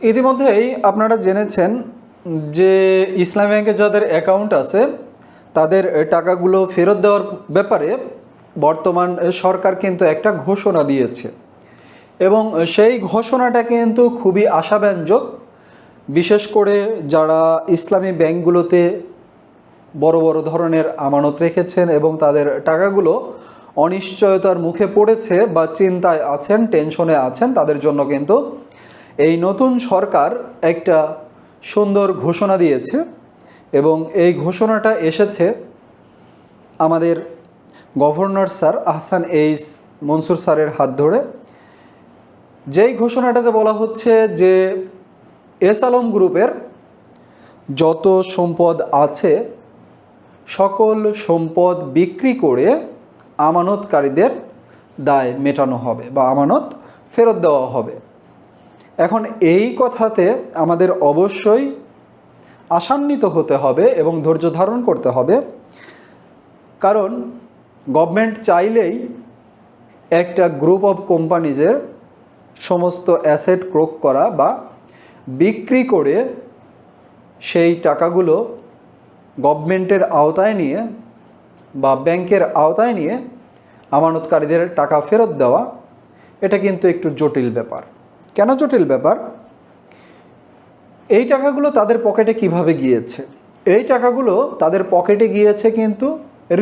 ইতিমধ্যেই আপনারা জেনেছেন যে ইসলামী ব্যাংকে যাদের অ্যাকাউন্ট আছে, তাদের টাকাগুলো ফেরত দেওয়ার ব্যাপারে বর্তমান সরকার কিন্তু একটা ঘোষণা দিয়েছে। এবং সেই ঘোষণাটা কিন্তু খুবই আশাব্যঞ্জক। বিশেষ করে যারা ইসলামী ব্যাংকগুলোতে বড় বড় ধরনের আমানত রেখেছেন এবং তাদের টাকাগুলো অনিশ্চয়তার মুখে পড়েছে বা চিন্তায় আছেন, টেনশনে আছেন, তাদের জন্য কিন্তু এই নতুন সরকার একটা সুন্দর ঘোষণা দিয়েছে এবং এই ঘোষণাটা এসেছে আমাদের governor sir Ahsan H Mansur স্যারের হাত ধরে। যেই ঘোষণাটাতে বলা হচ্ছে যে এস আলম গ্রুপের যত সম্পদ আছে, সকল সম্পদ বিক্রি করে আমানতকারীদের দায় মেটানো হবে বা আমানত ফেরত দেওয়া হবে। এখন এই কথাতে আমাদের অবশ্যই আশান্বিত হতে হবে এবং ধৈর্য ধারণ করতে হবে। কারণ গভর্নমেন্ট চাইলেই একটা গ্রুপ অফ কোম্পানিজের সমস্ত অ্যাসেট ক্রোক করা বা বিক্রি করে সেই টাকাগুলো গভর্নমেন্টের আওতায় নিয়ে বা ব্যাংকের আওতায় নিয়ে আমানতকারীদের টাকা ফেরত দেওয়া, এটা কিন্তু একটু জটিল ব্যাপার। কেন জটিল ব্যাপার? এই টাকাগুলো তাদের পকেটে কীভাবে গিয়েছে? এই টাকাগুলো তাদের পকেটে গিয়েছে কিন্তু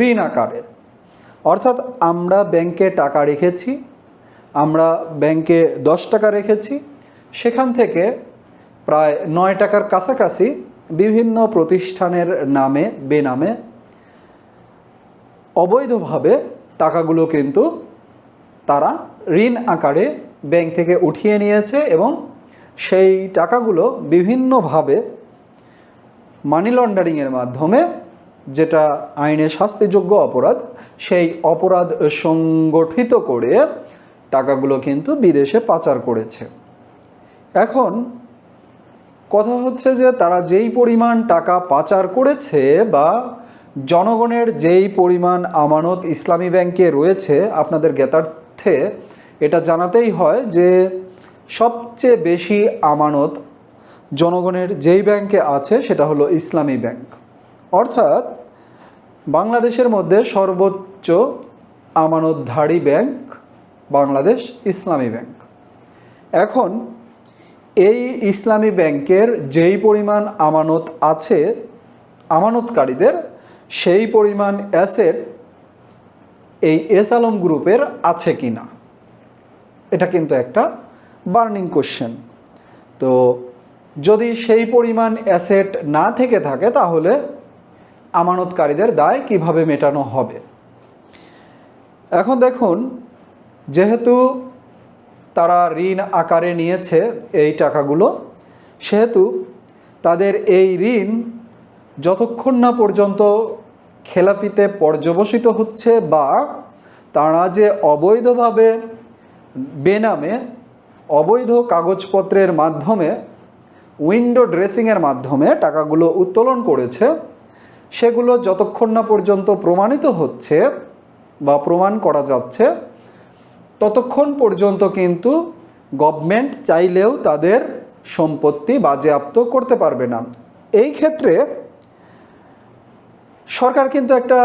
ঋণ আকারে। অর্থাৎ আমরা ব্যাংকে টাকা রেখেছি, আমরা ব্যাংকে দশ টাকা রেখেছি, সেখান থেকে প্রায় নয় টাকার কাছাকাছি বিভিন্ন প্রতিষ্ঠানের নামে, বেনামে অবৈধভাবে টাকাগুলো কিন্তু তারা ঋণ আকারে ব্যাংক থেকে উঠিয়ে নিয়েছে এবং সেই টাকাগুলো বিভিন্নভাবে মানি লন্ডারিংয়ের মাধ্যমে যেটা আইনে শাস্তিযোগ্য অপরাধ, সেই অপরাধ সংগঠিত করে টাকাগুলো কিন্তু বিদেশে পাচার করেছে। এখন কথা হচ্ছে যে তারা যেই পরিমাণ টাকা পাচার করেছে বা জনগণের যেই পরিমাণ আমানত ইসলামী ব্যাংকে রয়েছে, আপনাদের জ্ঞাতার্থে এটা জানাতেই হয় যে সবচেয়ে বেশি আমানত জনগণের যেই ব্যাংকে আছে সেটা হলো ইসলামী ব্যাংক। অর্থাৎ বাংলাদেশের মধ্যে সর্বোচ্চ আমানতধারী ব্যাংক বাংলাদেশ ইসলামী ব্যাংক। এখন এই ইসলামী ব্যাংকের যেই পরিমাণ আমানত আছে আমানতকারীদের, সেই পরিমাণ অ্যাসেট এই এস আলম গ্রুপের আছে কি না এটা কিন্তু একটা বার্নিং কোশ্চেন। তো যদি সেই পরিমাণ অ্যাসেট না থেকে থাকে, তাহলে আমানতকারীদের দায় কীভাবে মেটানো হবে? এখন দেখুন, যেহেতু তারা ঋণ আকারে নিয়েছে এই টাকাগুলো, সেহেতু তাদের এই ঋণ যতক্ষণ না পর্যন্ত খেলাপিতে পর্যবসিত হচ্ছে বা তারা যে অবৈধভাবে বেনামে অবৈধ কাগজপত্রের মাধ্যমে উইন্ডো ড্রেসিংয়ের মাধ্যমে টাকাগুলো উত্তোলন করেছে। সেগুলো যতক্ষণ না পর্যন্ত প্রমাণিত হচ্ছে বা প্রমাণ করা যাচ্ছে, ততক্ষণ পর্যন্ত কিন্তু গভর্নমেন্ট চাইলেও তাদের সম্পত্তি বাজেয়াপ্ত করতে পারবে না। এই ক্ষেত্রে সরকার কিন্তু একটা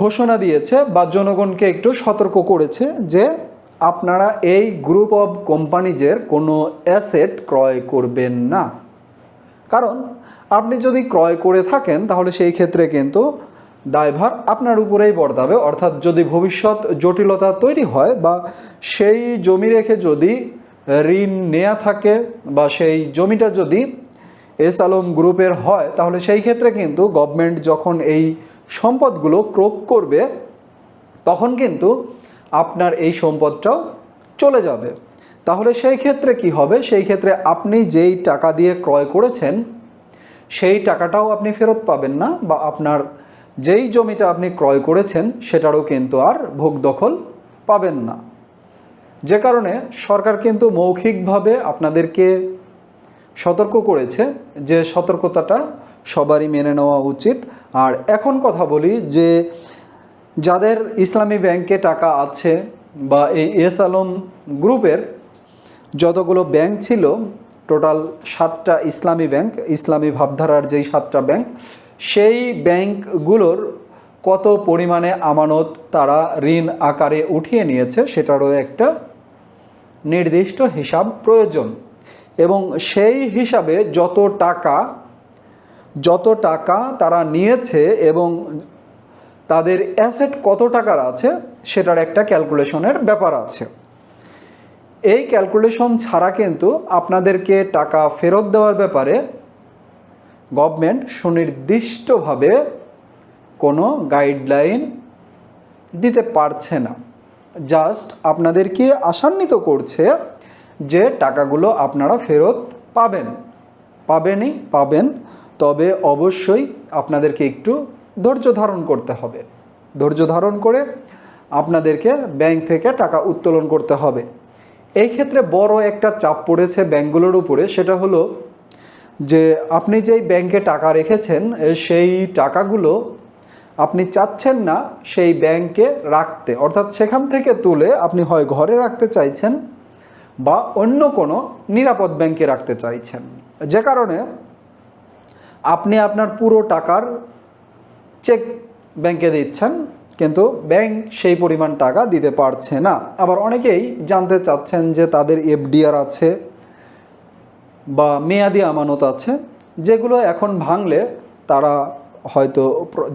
ঘোষণা দিয়েছে বা জনগণকে একটু সতর্ক করেছে যে আপনারা এই গ্রুপ অফ কোম্পানিজের কোনো অ্যাসেট ক্রয় করবেন না। কারণ আপনি যদি ক্রয় করে থাকেন, তাহলে সেই ক্ষেত্রে কিন্তু দায়ভার আপনার উপরেই বর্তাবে। অর্থাৎ যদি ভবিষ্যৎ জটিলতা তৈরি হয় বা সেই জমি রেখে যদি ঋণ নেয়া থাকে বা সেই জমিটা যদি এস আলম গ্রুপের হয়, তাহলে সেই ক্ষেত্রে কিন্তু গভর্নমেন্ট যখন এই সম্পদগুলো ক্রোক করবে, তখন কিন্তু আপনার এই সম্পদটাও চলে যাবে। তাহলে সেই ক্ষেত্রে কি হবে? সেই ক্ষেত্রে আপনি যেই টাকা দিয়ে ক্রয় করেছেন, সেই টাকাটাও আপনি ফেরত পাবেন না বা আপনার যেই জমিটা আপনি ক্রয় করেছেন, সেটারও কিন্তু আর ভোগ দখল পাবেন না। যে কারণে সরকার কিন্তু মৌখিকভাবে আপনাদেরকে সতর্ক করেছে যে সতর্কতাটা সবারই মেনে নেওয়া উচিত। আর এখন কথা বলি যে যাদের ইসলামী ব্যাংকে টাকা আছে বা এই এস আলম গ্রুপের যতগুলো ব্যাংক ছিল, টোটাল সাতটা ইসলামী ব্যাংক, ইসলামী ভাবধারার যেই সাতটা ব্যাংক, সেই ব্যাংকগুলোর কত পরিমাণে আমানত তারা ঋণ আকারে উঠিয়ে নিয়েছে সেটারও একটা নির্দিষ্ট হিসাব প্রয়োজন। এবং সেই হিসাবে যত টাকা যত টাকা তারা নিয়েছে এবং তাদের অ্যাসেট কত টাকার আছে সেটার একটা ক্যালকুলেশনের ব্যাপার আছে। এই ক্যালকুলেশন ছাড়া কিন্তু আপনাদেরকে টাকা ফেরত দেওয়ার ব্যাপারে গভর্নমেন্ট সুনির্দিষ্টভাবে কোনো গাইডলাইন দিতে পারছে না। জাস্ট আপনাদেরকে আশান্বিত করছে যে টাকাগুলো আপনারা ফেরত পাবেন। পাবেনই পাবেন, তবে অবশ্যই আপনাদেরকে একটু ধৈর্য ধারণ করতে হবে। ধৈর্য ধারণ করে আপনাদেরকে ব্যাংক থেকে টাকা উত্তোলন করতে হবে। এই ক্ষেত্রে বড় একটা চাপ পড়েছে ব্যাংকগুলোর উপরে, সেটা হলো যে আপনি যেই ব্যাংকে টাকা রেখেছেন সেই টাকাগুলো আপনি চাচ্ছেন না সেই ব্যাংকে রাখতে। অর্থাৎ সেখান থেকে তুলে আপনি হয় ঘরে রাখতে চাইছেন বা অন্য কোনো নিরাপদ ব্যাংকে রাখতে চাইছেন। যে কারণে আপনি আপনার পুরো টাকার চেক ব্যাংকে দিচ্ছেন, কিন্তু ব্যাংক সেই পরিমাণ টাকা দিতে পারছে না। আবার অনেকেই জানতে চাচ্ছেন যে তাদের এফডিআর আছে বা মেয়াদি আমানত আছে, যেগুলো এখন ভাঙলে তারা হয়তো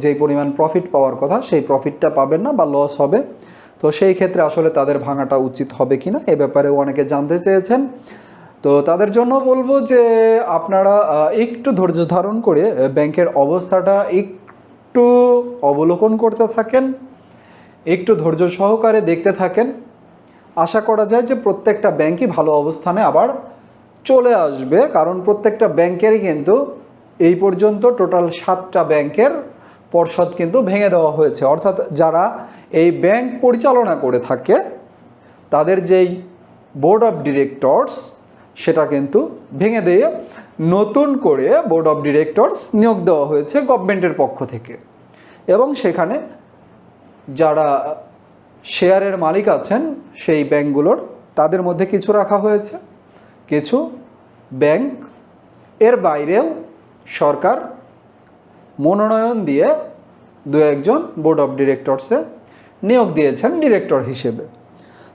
যেই পরিমাণ প্রফিট পাওয়ার কথা, সেই প্রফিটটা পাবেন না বা লস হবে। তো সেই ক্ষেত্রে আসলে তাদের ভাঙাটা উচিত হবে কি না এ ব্যাপারেও অনেকে জানতে চেয়েছেন। তো তাদের জন্য বলব যে আপনারা একটু ধৈর্য ধারণ করে ব্যাংকের অবস্থাটা একটু অবলোকন করতে থাকেন, একটু ধৈর্য সহকারে দেখতে থাকেন। আশা করা যায় যে প্রত্যেকটা ব্যাংকই ভালো অবস্থানে আবার চলে আসবে, কারণ প্রত্যেকটা ব্যাংকেরই কিন্তু এই পর্যন্ত টোটাল সাতটা ব্যাংকের পর্ষদ কিন্তু ভেঙে দেওয়া হয়েছে। অর্থাৎ যারা এই ব্যাংক পরিচালনা করে থাকে, তাদের যেই বোর্ড অফ ডিরেক্টরস, সেটা কিন্তু ভেঙে দিয়ে নতুন করে বোর্ড অফ ডিরেক্টরস নিয়োগ দেওয়া হয়েছে গভর্নমেন্টের পক্ষ থেকে। এবং সেখানে যারা শেয়ারের মালিক আছেন, সেই ব্যাংকগুলোর, তাদের মধ্যে কিছু রাখা হয়েছে। কিছু ব্যাংক এর বাইরেও সরকার মনোনয়ন দিয়ে দু একজন বোর্ড অফ ডিরেক্টরসে নিয়োগ দিয়েছেন, ডিরেক্টর হিসেবে।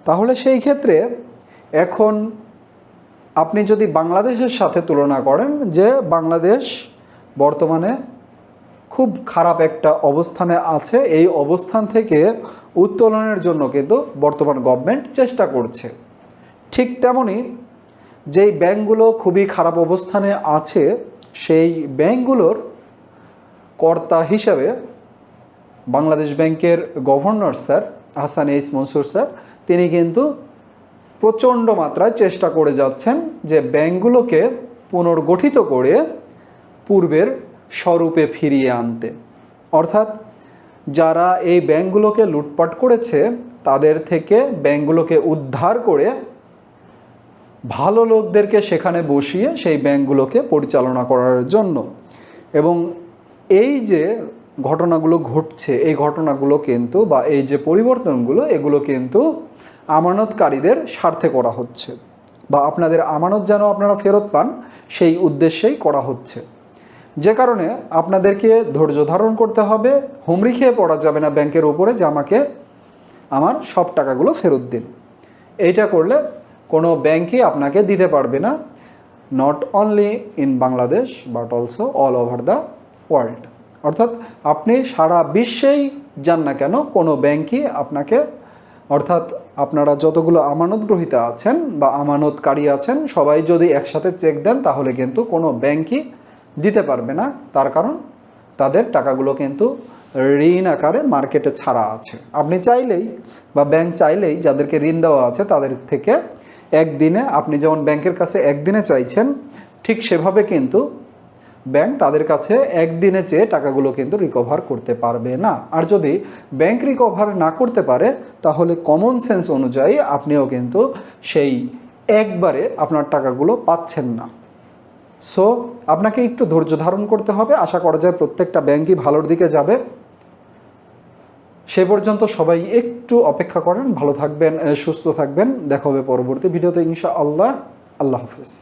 তাহলে সেই ক্ষেত্রে এখন আপনি যদি বাংলাদেশের সাথে তুলনা করেন যে বাংলাদেশ বর্তমানে খুব খারাপ একটা অবস্থানে আছে। এই অবস্থান থেকে উত্তোলনের জন্য কিন্তু বর্তমান গভর্নমেন্ট চেষ্টা করছে। ঠিক তেমনি যেই ব্যাংকগুলো খুবই খারাপ অবস্থানে আছে, সেই ব্যাংকগুলোর কর্তা হিসাবে বাংলাদেশ ব্যাংকের governor sir Hasan H Mansur sir তিনি কিন্তু প্রচণ্ড মাত্রায় চেষ্টা করে যাচ্ছেন যে ব্যাংকগুলোকে পুনর্গঠিত করে পূর্বের স্বরূপে ফিরিয়ে আনতে। অর্থাৎ, যারা এই ব্যাংকগুলোকে লুটপাট করেছে, তাদের থেকে ব্যাংকগুলোকে উদ্ধার করে ভালো লোকদেরকে সেখানে বসিয়ে সেই ব্যাংকগুলোকে পরিচালনা করার জন্য। এবং এই যে ঘটনাগুলো ঘটছে, এই ঘটনাগুলো কিন্তু বা এই যে পরিবর্তনগুলো, এগুলো কিন্তু আমানতকারীদের স্বার্থে করা হচ্ছে। বা আপনাদের আমানত যেন আপনারা ফেরত পান, সেই উদ্দেশ্যেই করা হচ্ছে। যে কারণে আপনাদেরকে ধৈর্য ধারণ করতে হবে, হুমড়ি খেয়ে পড়া যাবে না ব্যাংকের উপরে যে আমাকে আমার সব টাকাগুলো ফেরত দিন। এইটা করলে কোনো ব্যাংকই আপনাকে দিতে পারবে না not only in Bangladesh but also all over the world অর্থাৎ আপনি সারা বিশ্বেই যান না কেন, কোনো ব্যাংকই আপনাকে, অর্থাৎ আপনারা যতগুলো আমানত গ্রহীতা আছেন বা আমানতকারী আছেন, সবাই যদি একসাথে চেক দেন, তাহলে কিন্তু কোনো ব্যাংকই দিতে পারবে না। তার কারণ তাদের টাকাগুলো কিন্তু ঋণ আকারে মার্কেটে ছাড়া আছে। আপনি চাইলেই বা ব্যাংক চাইলেই যাদেরকে ঋণ দেওয়া আছে তাদের থেকে একদিনে, আপনি যেমন ব্যাংকের কাছে একদিনে চাইছেন, ঠিক সেভাবে কিন্তু ব্যাংক তাদের কাছে একদিনে চেয়ে টাকাগুলো কিন্তু রিকভার করতে পারবে না। আর যদি ব্যাংক রিকভার না করতে পারে, তাহলে কমন সেন্স অনুযায়ী আপনিও কিন্তু সেই একবারে আপনার টাকাগুলো পাচ্ছেন না। সো আপনাকে একটু ধৈর্য ধারণ করতে হবে। আশা করা যায় প্রত্যেকটা ব্যাংকই ভালোর দিকে যাবে। সে পর্যন্ত সবাই একটু অপেক্ষা করেন। ভালো থাকবেন সুস্থ থাকবেন। দেখা হবে পরবর্তী ভিডিওতে ইনশা আল্লাহ আল্লাহ হাফিজ।